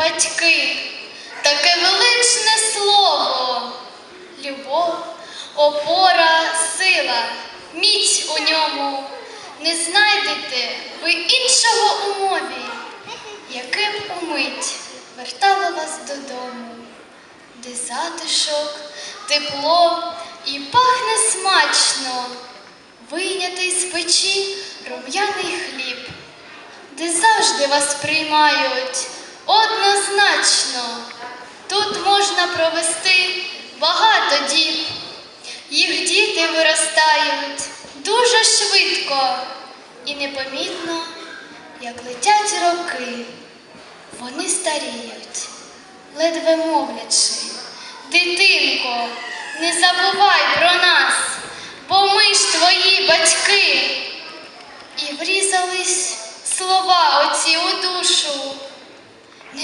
батьки, таке величне слово, любов, опора, сила, міць у ньому. Не знайдете ви іншого у мові, яке б умить вертало вас додому, де затишок, тепло і пахне смачно, вийнятий з печі рум'яний хліб. Де завжди вас приймають однозначно. Тут можна провести багато діб. Їх діти виростають дуже швидко і непомітно, як летять роки. Вони старіють, ледве мовлячи. Дитинко, не забувай про нас, бо ми ж твої батьки. І врізались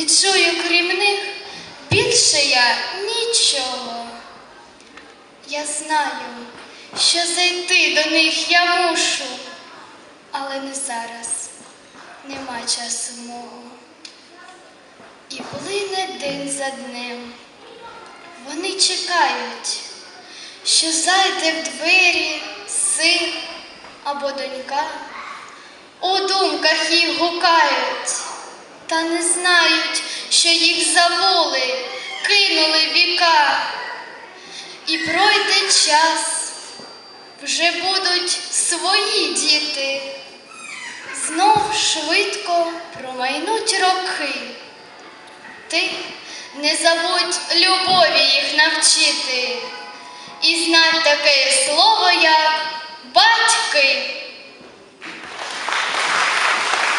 Не чую крім них більше я нічого. Я знаю, що зайти до них я мушу, але не зараз, нема часу мого. І плине день за днем. Вони чекають, що зайде в двері син або донька. У думках їх гукають, та не знають, що їх забули, кинули віка. І пройде час, вже будуть свої діти. Знов швидко промайнуть роки. Ти не забудь любові їх навчити